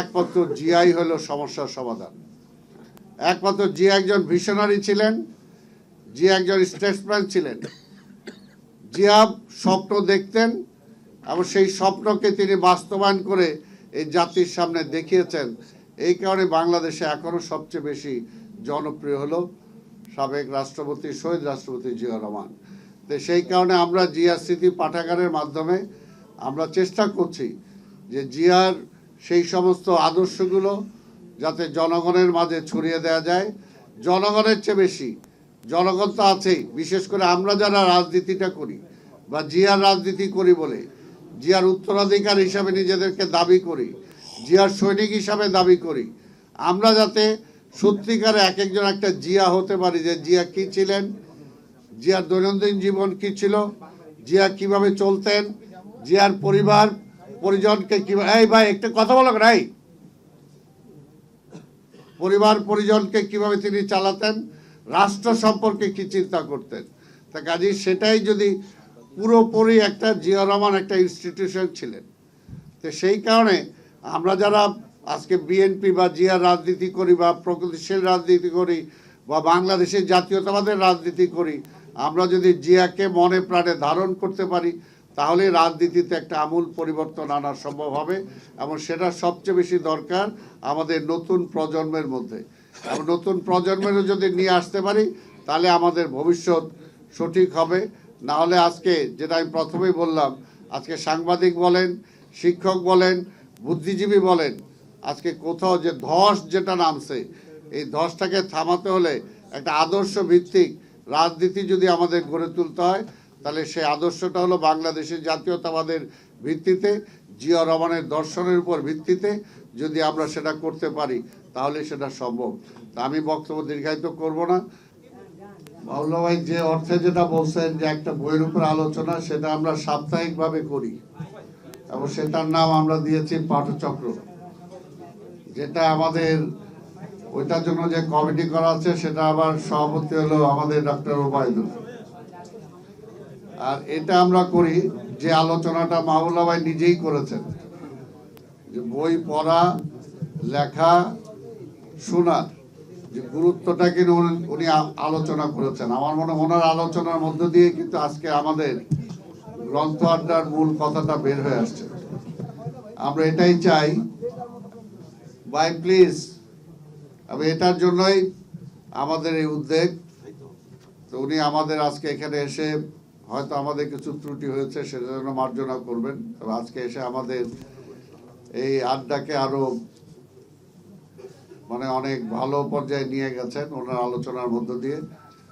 একমাত্র জিয়াই হলো সমস্যার সমাধান। একমাত্র জিয়া একজন ভিশনারি ছিলেন জিয়া একজন স্টেটসম্যান ছিলেন। জিয়া স্বপ্ন দেখতেন, এবং সেই স্বপ্নকে তিনি বাস্তবায়ন করে এই জাতির সামনে দেখিয়েছেন। এই কারণে বাংলাদেশে এখনও সবচেয়ে বেশি জনপ্রিয় হলো সাবেক রাষ্ট্রপতি, শহীদ রাষ্ট্রপতি জিয়া রহমান। তো সেই কারণে আমরা জিয়া স্মৃতি পাঠাগারের মাধ্যমে আমরা চেষ্টা করছি যে জিয়ার সেই সমস্ত আদর্শগুলো যাতে জনগণের মাঝে ছড়িয়ে দেওয়া যায়। জনগণের চেয়ে বেশি, জনগণ তো আছেই, বিশেষ করে আমরা যারা রাজনীতিটা করি বা জিয়ার রাজনীতি করি বলে, জিয়ার উত্তরাধিকার হিসাবে নিজেদেরকে দাবি করি, জিয়ার সৈনিক হিসাবে দাবি করি, আমরা যাতে সত্যিকারে এক একজন একটা জিয়া হতে পারি যে জিয়া কি ছিলেন, জিয়ার দৈনন্দিন জীবন কি ছিল, জিয়া কীভাবে চলতেন, জিয়ার পরিবার পরিজনকে কীভাবে এই ভাই, একটা কথা বলো রাই পরিবার পরিজনকে কীভাবে তিনি চালাতেন, রাষ্ট্র সম্পর্কে কি চিন্তা করতেন? তা কাজে, সেটাই যদি পুরোপুরি একটা জিয়া রহমান একটা ইনস্টিটিউশন ছিলেন, তো সেই কারণে আমরা যারা আজকে বিএনপি বা জিয়ার রাজনীতি করি বা প্রগতিশীল রাজনীতি করি বা বাংলাদেশের জাতীয়তাবাদের রাজনীতি করি, আমরা যদি জিয়াকে মনে প্রাণে ধারণ করতে পারি তাহলে রাজনীতিতে একটা আমূল পরিবর্তন আনা সম্ভব হবে এবং সেটা সবচেয়ে বেশি দরকার আমাদের নতুন প্রজন্মের মধ্যে। এবং নতুন প্রজন্মেরও যদি নিয়ে আসতে পারি, তাহলে আমাদের ভবিষ্যৎ সঠিক হবে। না হলে আজকে যেটা আমি প্রথমেই বললাম, আজকে সাংবাদিক বলেন, শিক্ষক বলেন, বুদ্ধিজীবী বলেন, আজকে কোথাও যে ধস যেটা নামছে, এই ধসটাকে থামাতে হলে একটা আদর্শ ভিত্তিক রাজনীতি যদি আমাদের গড়ে তুলতে হয় তাহলে সেই আদর্শটা হলো বাংলাদেশের জাতীয়তাবাদের ভিত্তিতে জিয়া রহমানের দর্শনের উপর ভিত্তিতে যদি আমরা সেটা করতে পারি, তাহলে সেটা সম্ভব। তা আমি বক্তব্য দীর্ঘায়িত করব না। বাউল্লা ভাই যে অর্থে যেটা বলছেন যে একটা বইয়ের উপর আলোচনা, সেটা আমরা সাপ্তাহিকভাবে করি। এবং সেটার নাম আমরা দিয়েছি পাঠচক্র। যেটা আমাদের, ওইটার জন্য যে কমিটি করা আছে, সেটা আবার সভাপতি হলো আমাদের ডক্টর ওবায়দুল। আর এটা আমরা করি যে আলোচনাটা মাহবুল্লাহ ভাই নিজেই করেছেন। যে বই পড়া, লেখা শোনার যে গুরুত্বটা কিন্তু উনি- আলোচনা করেছেন। আমার মনে ওনার আলোচনার মধ্য দিয়ে কিন্তু আজকে আমাদের গ্রন্থ আড্ডার মূল কথাটা বের হয়ে আসছে। আমরা এটাই চাই বাই প্লিজ, আমি এটার জন্যই আমাদের এই উদ্যোগ, তো উনি আমাদের আজকে এখানে এসে হয়তো আমাদের কিছু ত্রুটি হয়েছে সেটার জন্য মার্জনা করবেন। তবে আজকে এসে আমাদের এই আড্ডাকে আরও মানে অনেক ভালো পর্যায়ে নিয়ে গেছেন ওনার আলোচনার মধ্য দিয়ে।